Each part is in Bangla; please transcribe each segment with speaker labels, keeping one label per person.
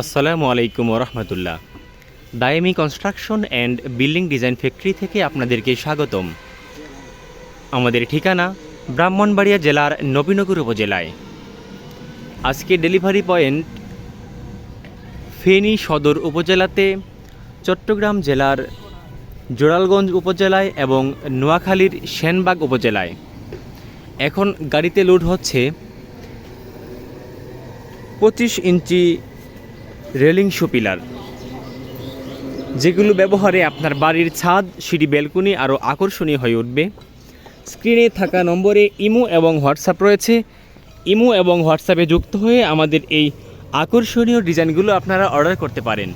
Speaker 1: আসসালামু আলাইকুম রহমতুল্লাহ Dayemi construction and building design factory থেকে আপনাদেরকে স্বাগতম। আমাদের ঠিকানা ব্রাহ্মণবাড়িয়া জেলার নবীনগর উপজেলায়। আজকে ডেলিভারি পয়েন্ট ফেনী সদর উপজেলাতে চট্টগ্রাম জেলার জোরালগঞ্জ উপজেলায় এবং নোয়াখালীর সেনবাগ উপজেলায়। এখন গাড়িতে লোড হচ্ছে পঁচিশ ইঞ্চি রেলিং শো পিলার। যেগুলো ব্যবহারে আপনার বাড়ির ছাদ, সিঁড়ি বেলকুনি আরও আকর্ষণীয় হয়ে উঠবে। স্ক্রিনে থাকা নম্বরে ইমো এবং হোয়াটসঅ্যাপ রয়েছে। ইমো এবং হোয়াটসঅ্যাপে যুক্ত হয়ে আমাদের এই আকর্ষণীয় ডিজাইনগুলো আপনারা অর্ডার করতে পারেন।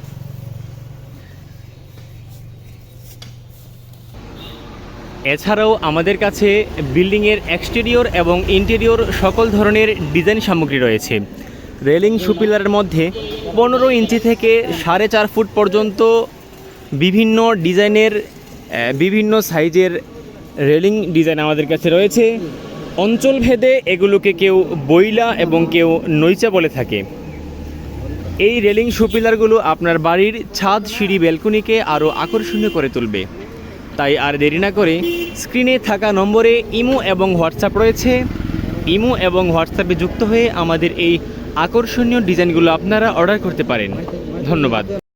Speaker 1: এছাড়াও আমাদের কাছে বিল্ডিংয়ের এক্সটেরিয়র এবং ইন্টেরিয়র সকল ধরনের ডিজাইন সামগ্রী রয়েছে। রেলিং সুপিলারের মধ্যে পনেরো ইঞ্চি থেকে সাড়ে চার ফুট পর্যন্ত বিভিন্ন ডিজাইনের বিভিন্ন সাইজের রেলিং ডিজাইন আমাদের কাছে রয়েছে। অঞ্চলভেদে এগুলোকে কেউ বইলা এবং কেউ নইচা বলে থাকে। এই রেলিং সুপিলারগুলো আপনার বাড়ির ছাদ, সিঁড়ি বেলকুনিকে আরও আকর্ষণীয় করে তুলবে। তাই আর দেরি না করে স্ক্রিনে থাকা নম্বরে ইমো এবং হোয়াটসঅ্যাপ রয়েছে। ইমো এবং হোয়াটসঅ্যাপে যুক্ত হয়ে আমাদের এই আকর্ষণীয় ডিজাইনগুলো আপনারা অর্ডার করতে পারেন। ধন্যবাদ।